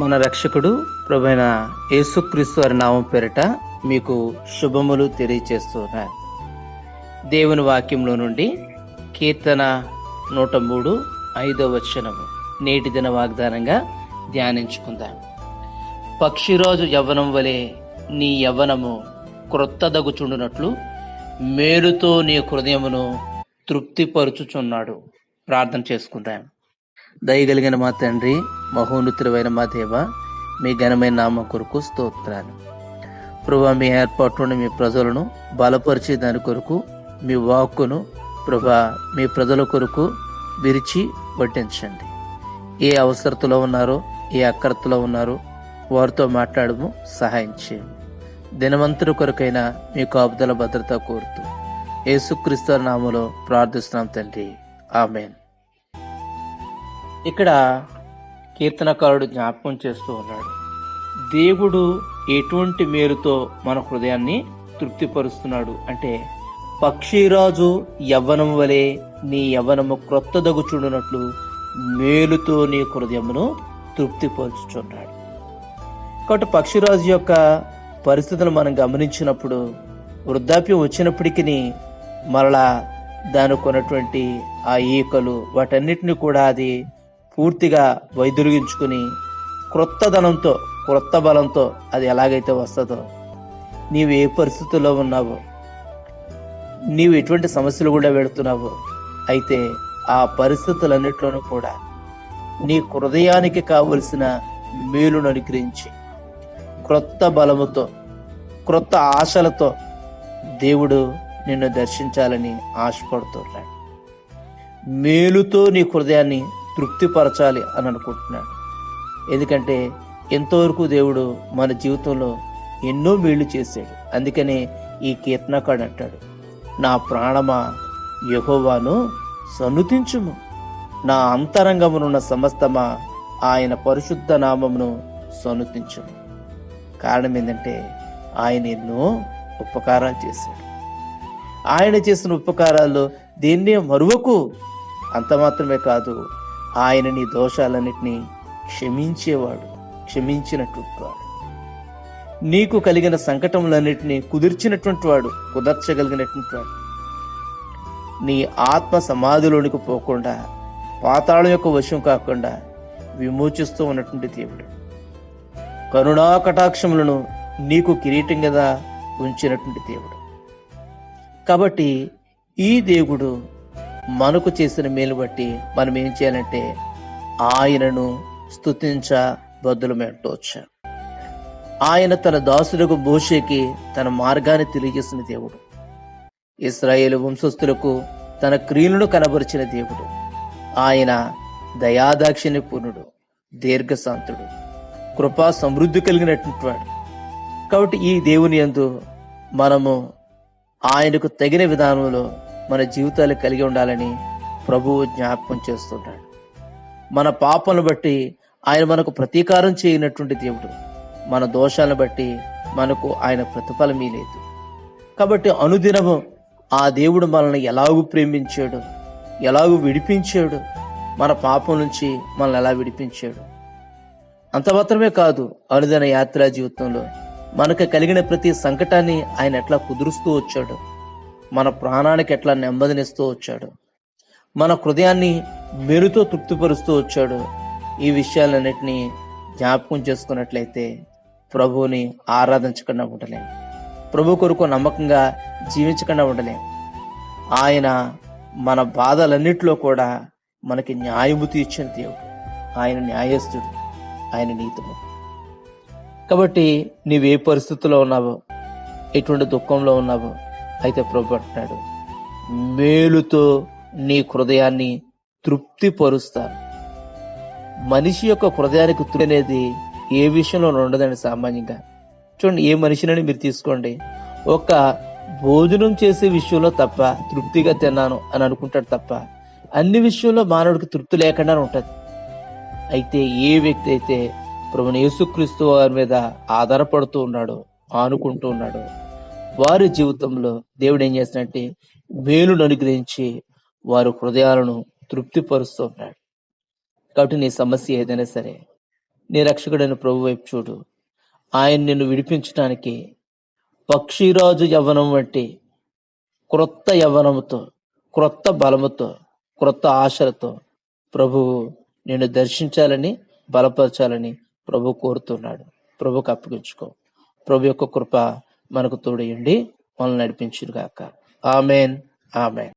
మన రక్షకుడు ప్రభైన యేసుక్రీస్తు వారి నామం పేరిట మీకు శుభములు తెలియచేస్తున్నాను దేవుని వాక్యంలో నుండి కీర్తన నూట మూడు ఐదో వచనము. నేటి దిన వాగ్దానంగా ధ్యానించుకుందాం. పక్షిరాజు యవ్వనం వలె నీ యవ్వనము క్రొత్తదగుచుండునట్లు మేలుతో నీ హృదయమును తృప్తిపరుచుచున్నాడు. ప్రార్థన చేసుకుందాం. దయగలిగిన మా తండ్రి మహోన్నతులైన మా దేవ మీ ఘనమైన నామం కొరకు స్తోత్రాలు. ప్రభా మీ ఏర్పాటును మీ ప్రజలను బలపరిచే దాని కొరకు మీ వాక్కును ప్రభా మీ ప్రజల కొరకు విరిచి వడ్డించండి ఏ అవసరతలో ఉన్నారో ఏ అక్కరతలో ఉన్నారో వారితో మాట్లాడము సహాయం చేయండి. దినవంతుడు కొరకైనా మీ కాపుదల భద్రత కోరుతూ యేసుక్రీస్తు నామలో ప్రార్థిస్తున్నాం తండ్రి. ఆమెన్. ఇక్కడ కీర్తనకారుడు జ్ఞాపకం చేస్తూ ఉన్నాడు. దేవుడు ఎటువంటి మేలుతో మన హృదయాన్ని తృప్తిపరుస్తున్నాడు అంటే పక్షిరాజు యవ్వనం వలె నీ యవ్వనము క్రొత్తదగుచుండునట్లు మేలుతో నీ హృదయమును తృప్తిపరుచుచున్నాడు. కాబట్టి పక్షిరాజు యొక్క పరిస్థితులు మనం గమనించినప్పుడు వృద్ధాప్యం వచ్చినప్పటికీ మరలా దానికి ఉన్నటువంటి ఆ ఈకలు వాటన్నిటిని కూడా అది పూర్తిగా వైదొలిగించుకుని క్రొత్త ధనంతో క్రొత్త బలంతో అది ఎలాగైతే వస్తుందో నీవు ఏ పరిస్థితుల్లో ఉన్నావో నీవు ఎటువంటి సమస్యలు కూడా వెళుతున్నావో అయితే ఆ పరిస్థితులన్నిట్లోనూ కూడా నీ హృదయానికి కావలసిన మేలును అనుగ్రహించి క్రొత్త బలముతో క్రొత్త ఆశలతో దేవుడు నిన్ను దర్శించాలని ఆశపడుతున్నాడు. మేలుతో నీ హృదయాన్ని తృప్తిపరచాలి అని అనుకుంటున్నాడు. ఎందుకంటే ఎంతవరకు దేవుడు మన జీవితంలో ఎన్నో మేళ్ళు చేశాడు. అందుకనే ఈ కీర్తనకాడు అంటాడు నా ప్రాణమా యహోవాను సన్నుతించుము నా అంతరంగమునున్న సమస్తమా ఆయన పరిశుద్ధ నామమును సన్నుతించుము కారణం ఏంటంటే ఆయన ఎన్నో ఉపకారాలు చేశాడు. ఆయన చేసిన ఉపకారాల్లో దేన్నే మరువకు అంత మాత్రమే కాదు ఆయన నీ దోషాలన్నిటినీ క్షమించేవాడు క్షమించినటువంటి వాడు నీకు కలిగిన సంకటములన్నిటినీ కుదిర్చినటువంటి వాడు కుదర్చగలిగినటువంటి వాడు నీ ఆత్మ సమాధిలోనికి పోకుండా పాతాళం యొక్క వశం కాకుండా విమోచిస్తూ ఉన్నటువంటి దేవుడు. కరుణా కటాక్షములను నీకు కిరీటం కదా ఉంచినటువంటి దేవుడు. కాబట్టి ఈ దేవుడు మనకు చేసిన మేలు బట్టి మనం ఏం చేయాలంటే ఆయనను స్తుతించ బద్దులమెంటవచ్చు ఆయన తన దాసులకు భూషేకి తన మార్గాన్ని తెలియజేసిన దేవుడు. ఇస్రాయేల్ వంశస్థులకు తన క్రియలను కనబరిచిన దేవుడు. ఆయన దయాదాక్షిణ్య పూర్ణుడు దీర్ఘశాంతుడు కృపా సమృద్ధి కలిగినటువంటి వాడు. కాబట్టి ఈ దేవుని యందు మనము ఆయనకు తగిన విధానంలో మన జీవితాలు కలిగి ఉండాలని ప్రభువు జ్ఞాపకం చేస్తుంటాడు. మన పాపను బట్టి ఆయన మనకు ప్రతీకారం చేయనటువంటి దేవుడు. మన దోషాలను బట్టి మనకు ఆయన ప్రతిఫలం లేదు కాబట్టి అనుదినము ఆ దేవుడు మనల్ని ఎలాగూ ప్రేమించాడు ఎలాగూ విడిపించాడు మన పాపం నుంచి మనల్ని ఎలా విడిపించాడు? అంత మాత్రమే కాదు అనుదిన యాత్రా జీవితంలో మనకు కలిగిన ప్రతి సంకటాన్ని ఆయన ఎట్లా కుదురుస్తూ వచ్చాడు? మన ప్రాణానికి ఎట్లా నెమ్మదినిస్తూ వచ్చాడు. మన హృదయాన్ని మెరుతో తృప్తిపరుస్తూ వచ్చాడు. ఈ విషయాలన్నిటినీ జ్ఞాపకం చేసుకున్నట్లయితే ప్రభువుని ఆరాధించకుండా ఉండలేం. ప్రభు కొరకు నమ్మకంగా జీవించకుండా ఉండలేం. ఆయన మన బాధలన్నిటిలో కూడా మనకి న్యాయము తీర్చిన దేవుడు. ఆయన న్యాయస్థుడు. ఆయన నీతిము కాబట్టి నీవే పరిస్థితుల్లో ఉన్నావో ఎటువంటి దుఃఖంలో ఉన్నావో అయితే ప్రభు అంటున్నాడు మేలుతో నీ హృదయాన్ని తృప్తిపరుస్తాను. మనిషి యొక్క హృదయానికి తృప్తి అనేది ఏ విషయంలో ఉండదండి సామాన్యంగా. చూడండి ఏ మనిషినని మీరు తీసుకోండి. ఒక భోజనం చేసే విషయంలో తప్ప తృప్తిగా తిన్నాను అని అనుకుంటాడు తప్ప అన్ని విషయంలో మానవుడికి తృప్తి లేకుండా ఉంటుంది. అయితే ఏ వ్యక్తి అయితే ప్రభుని యేసుక్రీస్తు వారి మీద ఆధారపడుతూ ఉన్నాడో ఆనుకుంటూ ఉన్నాడో వారి జీవితంలో దేవుడు ఏం చేస్తున్నట్టే మేలును అనుగ్రహించి వారి హృదయాలను తృప్తిపరుస్తూ ఉన్నాడు. కాబట్టి నీ సమస్య ఏదైనా సరే నీ రక్షకుడైన ప్రభు వైపు చూడు. ఆయన నిన్ను విడిపించడానికి పక్షిరాజు యవనం వంటి క్రొత్త యవనముతో క్రొత్త బలముతో క్రొత్త ఆశలతో ప్రభువు నిన్ను దర్శించాలని బలపరచాలని ప్రభు కోరుతున్నాడు. ప్రభుకు అప్పగించుకో ప్రభు యొక్క కృప మనకు తోడయండి మనల్ని నడిపించుగాక ఆమెన్. ఆమెన్.